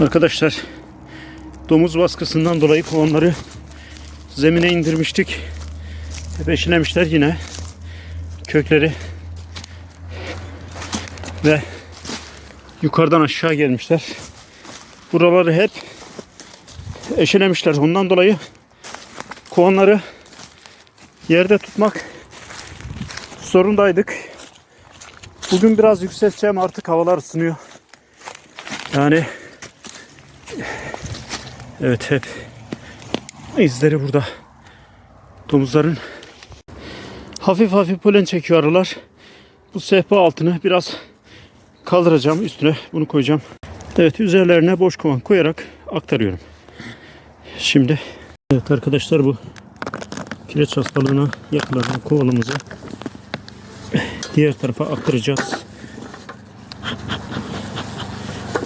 Arkadaşlar domuz baskısından dolayı kovanları zemine indirmiştik. Peşinemişler yine kökleri ve yukarıdan aşağı gelmişler. Buraları hep eşelemişler. Ondan dolayı kovanları yerde tutmak zorundaydık. Bugün biraz yükselteceğim artık havalar ısınıyor. Yani evet hep izleri burada. Domuzların hafif hafif polen çekiyor arılar. Bu sehpa altını biraz kaldıracağım. Üstüne bunu koyacağım. Evet üzerlerine boş kovan koyarak aktarıyorum. Şimdi evet arkadaşlar bu kireç hastalığına yakalanan kovanımızı diğer tarafa aktaracağız.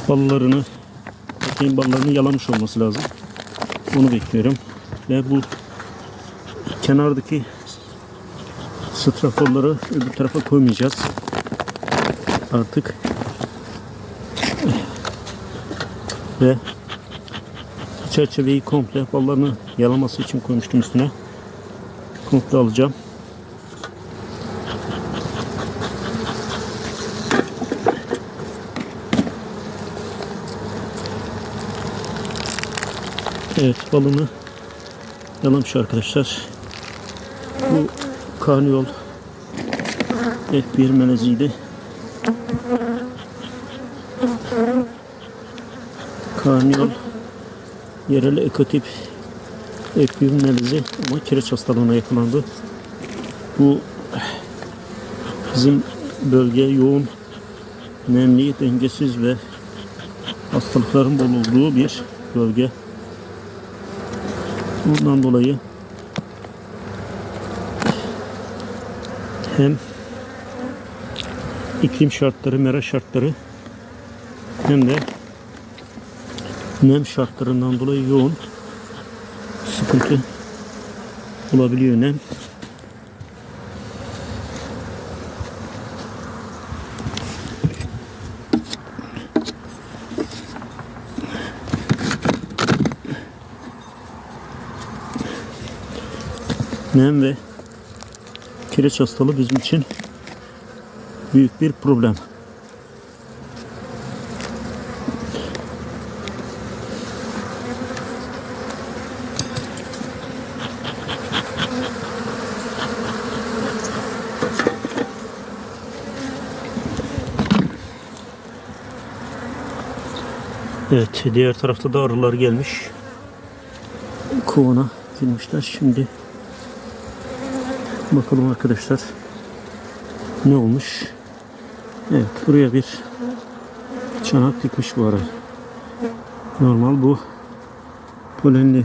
Ballarını bakayım ballarını yalamış olması lazım. Onu bekliyorum. Ve bu kenardaki straforları öbür tarafa koymayacağız. Artık ve çerçeveyi komple ballarını yalaması için koymuştum üstüne. Komple alacağım. Evet balını yalamış arkadaşlar. Bu karniyol F1 meleziydi. Karniyol yerel ekotip F1 melezi ama kireç hastalığına yakalandı. Bu bizim bölge yoğun nemli, dengesiz ve hastalıkların bol olduğu bir bölge. Bundan dolayı hem iklim şartları, mera şartları hem de nem şartlarından dolayı yoğun sıkıntı olabiliyor nem. Nem ve kireç hastalığı bizim için büyük bir problem. Evet, diğer tarafta da arılar gelmiş. Kovana girmişler. Şimdi bakalım arkadaşlar ne olmuş. Evet, buraya bir çanak dikmiş bu arı. Normal bu polenli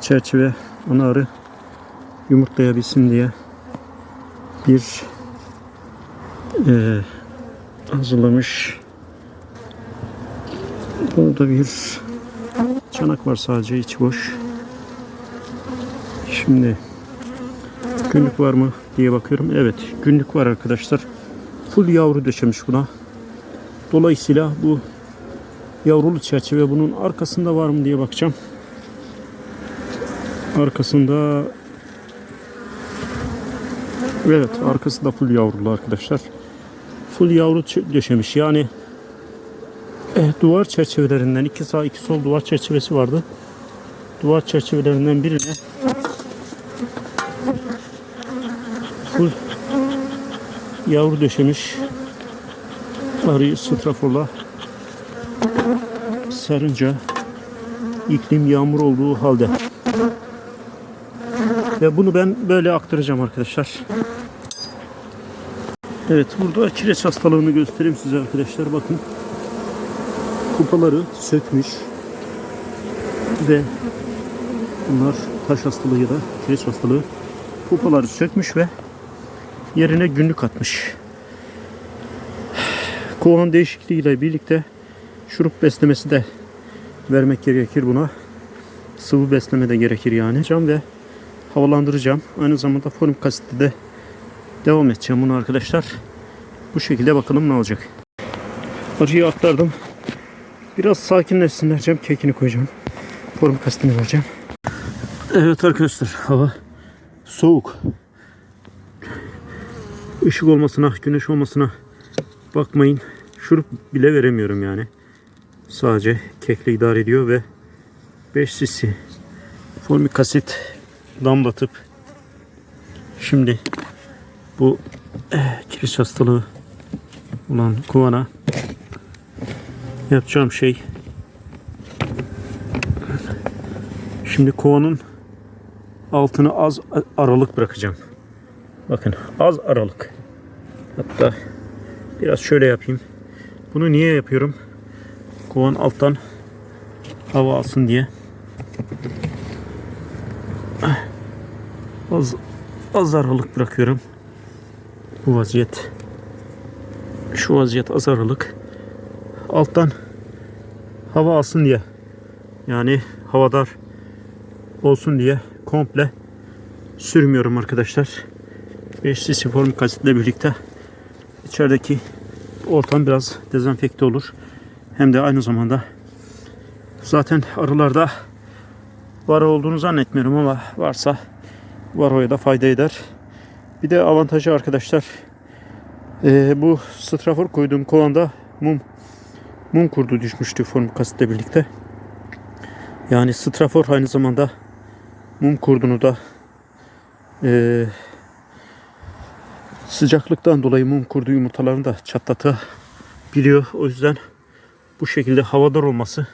çerçeve ana arı yumurtlayabilsin diye bir eee hazırlamış. Burada bir çanak var sadece içi boş. Şimdi günlük var mı diye bakıyorum. Evet günlük var arkadaşlar. Full yavru döşemiş buna. Dolayısıyla bu yavrulu çerçeve bunun arkasında var mı diye bakacağım. Arkasında Evet arkasında full yavrulu arkadaşlar. Full yavru döşemiş. Yani e, duvar çerçevelerinden iki sağ iki sol duvar çerçevesi vardı. Duvar çerçevelerinden birine yavru döşemiş arıyı straforla sarınca iklim yağmur olduğu halde. Ve bunu ben böyle aktaracağım arkadaşlar. Evet burada kireç hastalığını göstereyim size arkadaşlar. Bakın. Kupaları sökmüş. Ve bunlar taş hastalığı ya da kireç hastalığı. Kupaları sökmüş ve yerine günlük atmış. Kovan değişikliğiyle birlikte şurup beslemesi de vermek gerekir buna. Sıvı besleme de gerekir yani. Cam ve havalandıracağım. Aynı zamanda folik asitte de devam edeceğim bunu arkadaşlar. Bu şekilde bakalım ne olacak. Arıyı aktardım. Biraz sakinleşsinler Cem. Kekini koyacağım. Form kastini vereceğim. Evet arkadaşlar hava soğuk. Işık olmasına, güneş olmasına bakmayın. Şurup bile veremiyorum yani. Sadece kekle idare ediyor ve 5 cc formik asit damlatıp şimdi bu eh, kireç hastalığı olan kovana yapacağım şey şimdi kovanın altını az aralık bırakacağım. Bakın az aralık. Hatta biraz şöyle yapayım. Bunu niye yapıyorum? Kovan alttan hava alsın diye. Az az aralık bırakıyorum. Bu vaziyet. Şu vaziyet az aralık. Alttan hava alsın diye. Yani havadar olsun diye komple sürmüyorum arkadaşlar. 5 cc formik asitle birlikte içerideki ortam biraz dezenfekte olur. Hem de aynı zamanda zaten arılarda varo olduğunu zannetmiyorum ama varsa varoya da fayda eder. Bir de avantajı arkadaşlar eee, bu strafor koyduğum kovanda mum mum kurdu düşmüştü formik asitle birlikte. Yani strafor aynı zamanda mum kurdunu da eee, sıcaklıktan dolayı mum kurdu yumurtalarını da çatlatabiliyor. O yüzden bu şekilde havadar olması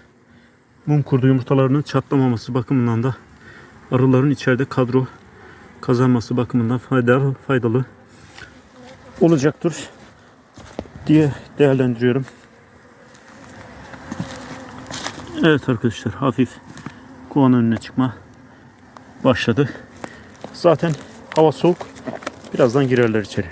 mum kurdu yumurtalarının çatlamaması bakımından da arıların içeride kadro kazanması bakımından faydalı, faydalı olacaktır diye değerlendiriyorum. Evet arkadaşlar hafif kovanın önüne çıkma başladı. Zaten hava soğuk. Birazdan girerler içeri.